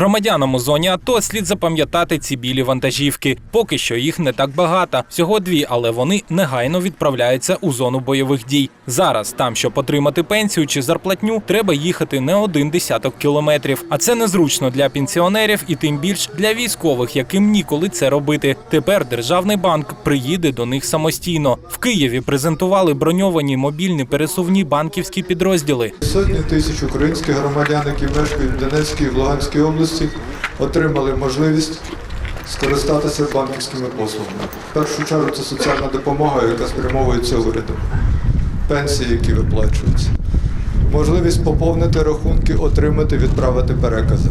Громадянам у зоні АТО слід запам'ятати ці білі вантажівки. Поки що їх не так багато, всього дві, але вони негайно відправляються у зону бойових дій. Зараз там, щоб отримати пенсію чи зарплатню, треба їхати не один десяток кілометрів. А це незручно для пенсіонерів і тим більш для військових, яким ніколи це робити. Тепер державний банк приїде до них самостійно. В Києві презентували броньовані мобільні пересувні банківські підрозділи. Сотні тисяч українських громадян, які мешкають в Донецькій і Луганській області, отримали можливість скористатися банківськими послугами. В першу чергу це соціальна допомога, яка спрямовується урядом, пенсії, які виплачуються, можливість поповнити рахунки, отримати, відправити перекази.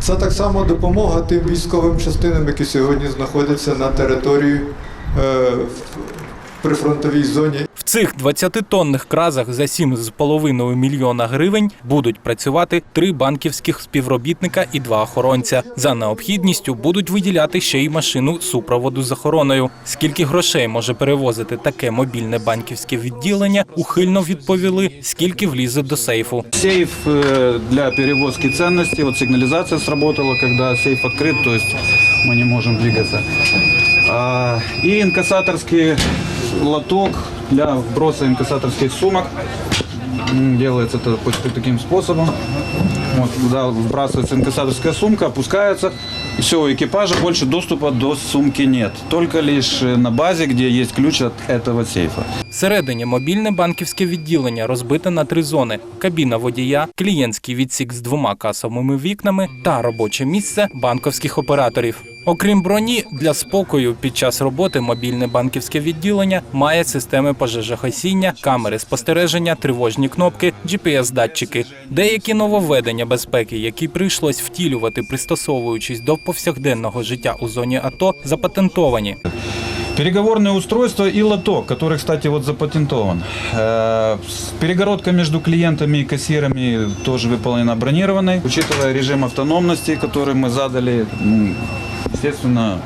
Це так само допомога тим військовим частинам, які сьогодні знаходяться на території е, в прифронтовій зоні цих 20-тонних кразах за 7,5 мільйона гривень будуть працювати три банківських співробітника і два охоронця. За необхідністю будуть виділяти ще й машину супроводу з охороною. Скільки грошей може перевозити таке мобільне банківське відділення, ухильно відповіли, скільки влізе до сейфу. Сейф э, для перевозки ценностей. Вот сигнализация сработала, когда сейф открыт, то есть мы не можем двигаться. А, И инкассаторский лоток для вброса инкассаторских сумок. Делается это почти таким способом. Вот, туда вбрасывается инкассаторская сумка, опускается Все, у экипажа больше доступа до сумки нет. Только лишь э, на базе, где есть ключ от этого сейфа. Всередині мобільне банківське відділення розбите на три зони: кабіна водія, клієнтський відсік з двома касовими вікнами та робоче місце банковських операторів. Окрім броні, для спокою під час роботи мобільне банківське відділення має системи пожежогасіння, камери спостереження, тривожні кнопки, GPS-датчики. Деякі нововведення безпеки, які прийшлось втілювати, пристосовуючись до повсякденного життя у зоні АТО, запатентовані. Переговорное устройство и лоток, который, кстати, вот запатентован. Э, с- Перегородка между клиентами и кассирами тоже выполнена бронированной. Учитывая режим автономности, который мы задали, м, естественно, м,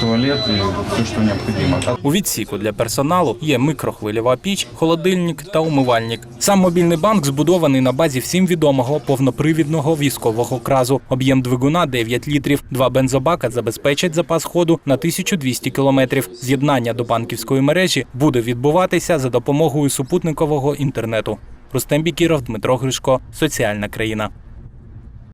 туалет и все, что необходимо. А У відсіку для персоналу є микрохвильова піч, холодильник та умивальник. Сам мобільний банк збудований на базі всім відомого повнопривідного військового кразу. Об'єм двигуна 9 літрів. Два бензобака забезпечать запас ходу на 1200 кілометрів. З'єднання до банківської мережі буде відбуватися за допомогою супутникового інтернету. Рустем Бікіров, Дмитро Гришко, Соціальна країна.